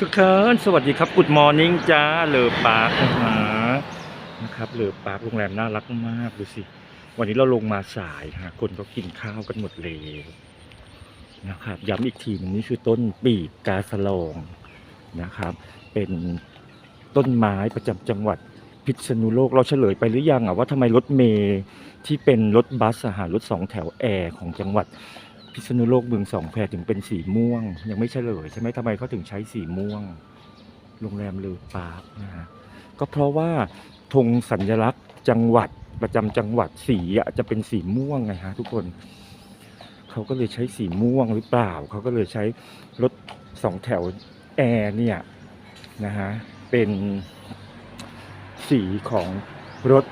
ทุกคนสวัสดีครับ Good Morning จ้าเลอปาร์คนะฮะนะครับเลอปาร์คโรงแรมน่ารักมากดูสิ วันนี้เราลงมาสายฮะคนก็กินข้าวกันหมดเลยนะครับย้ำอีกทีหนึงนี่คือต้นปีกกาสลองนะครับ เป็นต้นไม้ประจำจังหวัดพิษณุโลกเราเฉลยไปหรือยังอะว่าทำไมรถเมย์ที่เป็นรถบัสอะฮะรถสองแถวแอร์ของจังหวัด พิษณุโลกเมืองสองแพรถึงเป็นสีม่วง ยังไม่เฉลยใช่ไหมทำไมเขาถึงใช้สีม่วง โรงแรมเลอปาร์คนะฮะก็เพราะว่าธงสัญลักษณ์จังหวัดประจำจังหวัดสีอะจะเป็นสีม่วงไงฮะทุกคน เขาก็เลยใช้สีม่วงหรือเปล่า เขาก็เลยใช้รถสองแถวแอร์เนี่ยนะฮะเป็นสีของรถ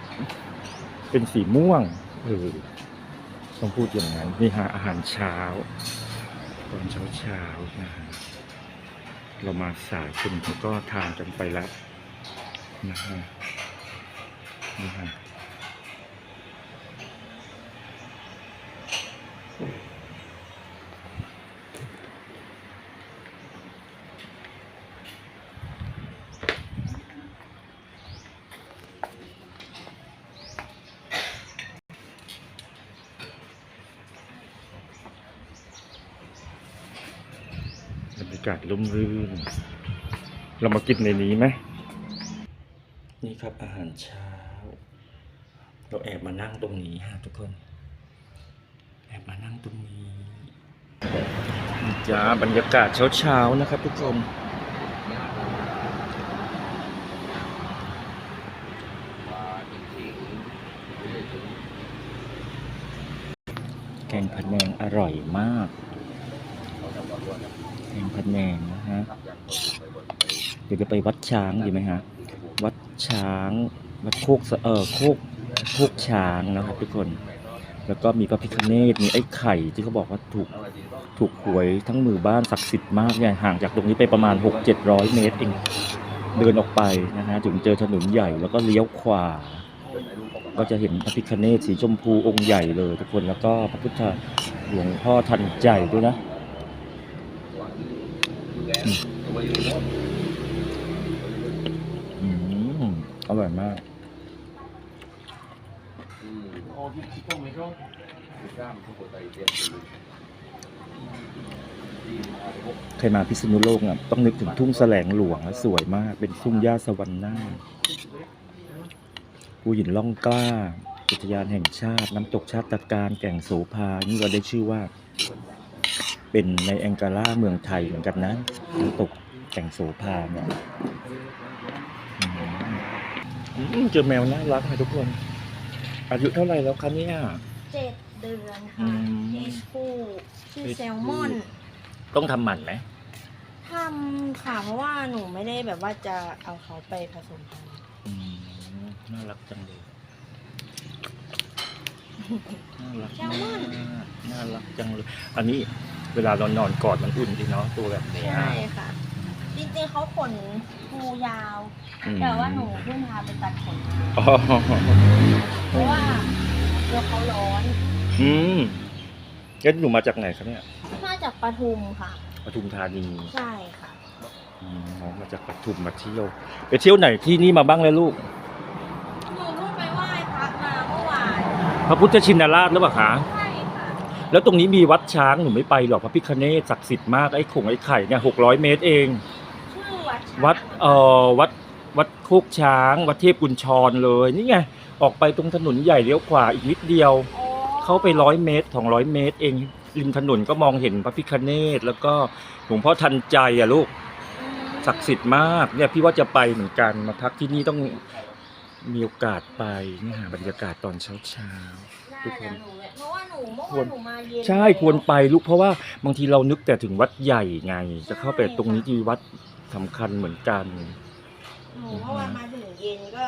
เป็นสีม่วงเออ ต้องพูดอย่างนั้นนี่ฮะอาหารเช้า ตอนเช้าเช้านะฮะเรามาสายคนเขาก็ทานกันไปแล้วนะฮะนี่ฮะากาศร่มรื่น เรามากินในนี้ไหม นี่ครับอาหารเช้า เราแอบมานั่งตรงนี้ฮะทุกคน แอบมานั่งตรงนี้นี่จ้าบรรยากาศเช้าๆนะครับทุกคนแกงผัดแนงอร่อยมาก แกงผัดแนงนะฮะเดี๋ยวจะไปวัดช้างดีไหมฮะ วัดช้าง วัดโคกเออโคกโคกช้างนะครับทุกคน แล้วก็มีพระพิฆเนศมีไอ้ไข่ที่เขาบอกว่าถูกถูกหวยทั้งหมู่บ้านศักดิ์สิทธิ์มากเนี่ยห่างจากตรงนี้ไปประมาณ 6 7 0 0 เมตรเองเดินออกไปนะฮะถึงเจอถนนใหญ่แล้วก็เลี้ยวขวา ก็จะเห็นพระพิฆเนศสีชมพูองค์ใหญ่เลยทุกคนแล้วก็พระพุทธหลวงพ่อทันใจด้วยนะ อืมอร่อยมากใครมาพิษณุโลกอะต้องนึกถึงทุ่งแสลงหลวงนะสวยมาก เป็นทุ่งหญ้าสวรรค์หน้าภูหินล่องกล้า อุทยานแห่งชาติ น้ำตกชาติตะการแก่งโสภา นี่ก็ได้ชื่อว่า เป็นในแองการ่าเมืองไทยเหมือนกันนะน้ำตกแก่งโสภาเนี่ยอืมอืมเจอแมวน่ารักนะทุกคน อายุเท่าไหร่แล้วคะเนี่ยเจ็ดเดือนอืค่ะมเพศผู้ชื่อเพศผู้แซลมอน ต้องทำหมันไหมทำค่ะเพราะว่าหนูไม่ได้แบบว่าจะเอาเขาไปผสมพันธุ์อืมน่ารักจังเลยน่ารักแซลมอนมากน่ารักจังเลย อันนี้ เวลาเรานอนกอดมันอุ่นดีเนาะตัวแบบเนี้ยใช่ค่ะ จริงๆเขาขนฟูยาวอืมแต่ว่าหนูเพิ่งพาไปตัดขนมาอ๋อเพราะว่าตัวเขาร้อนอืมงั้นหนูมาจากไหนคะเนี่ยมาจากปทุมค่ะปทุมธานีใช่ค่ะอืมน้องมาจากปทุมมาเที่ยวไปเที่ยวไหนที่นี่มาบ้างแล้วลูกหนูเพิ่งไปไหว้พระมาเมื่อวานพระพุทธชินราชหรือเปล่าคะใช่ค่ะ แล้วตรงนี้มีวัดช้างหนูไม่ไปหรอกพระพิฆเนศศักดิ์สิทธิ์มากไอ้ขงไอ้ไข่เนี่ยหกร้อยเมตรเอง ชื่อวัดช้างวัดเอ่อวัดวัดโคกช้าง วัดเทพกุญชรเลยนี่ไงออกไปตรงถนนใหญ่เลี้ยวขวาอีกนิดเดียวโอ้เข้าไปร้อยเมตรสองร้อยเมตรเองริมถนนก็มองเห็นพระพิฆเนศแล้วก็หลวงพ่อทันใจอะลูก อืมศักดิ์สิทธิ์มากเนี่ยพี่ว่าจะไปเหมือนกันมาพักที่นี่ต้อง มีโอกาสไปเนี่ยหาบรรยากาศตอนเช้าเช้าๆทุกคนได้แล้วหนูเพราะว่าหนูเมื่อคววารนหนูมาเย็นใช่ควรไปลูกเพราะว่าบางทีเรานึกแต่ถึงวัดใหญ่ไง จะเข้าไปตรงนี้ที่วัดสำคัญเหมือนกัน หนูเมื่อวานมาถึงเย็นก็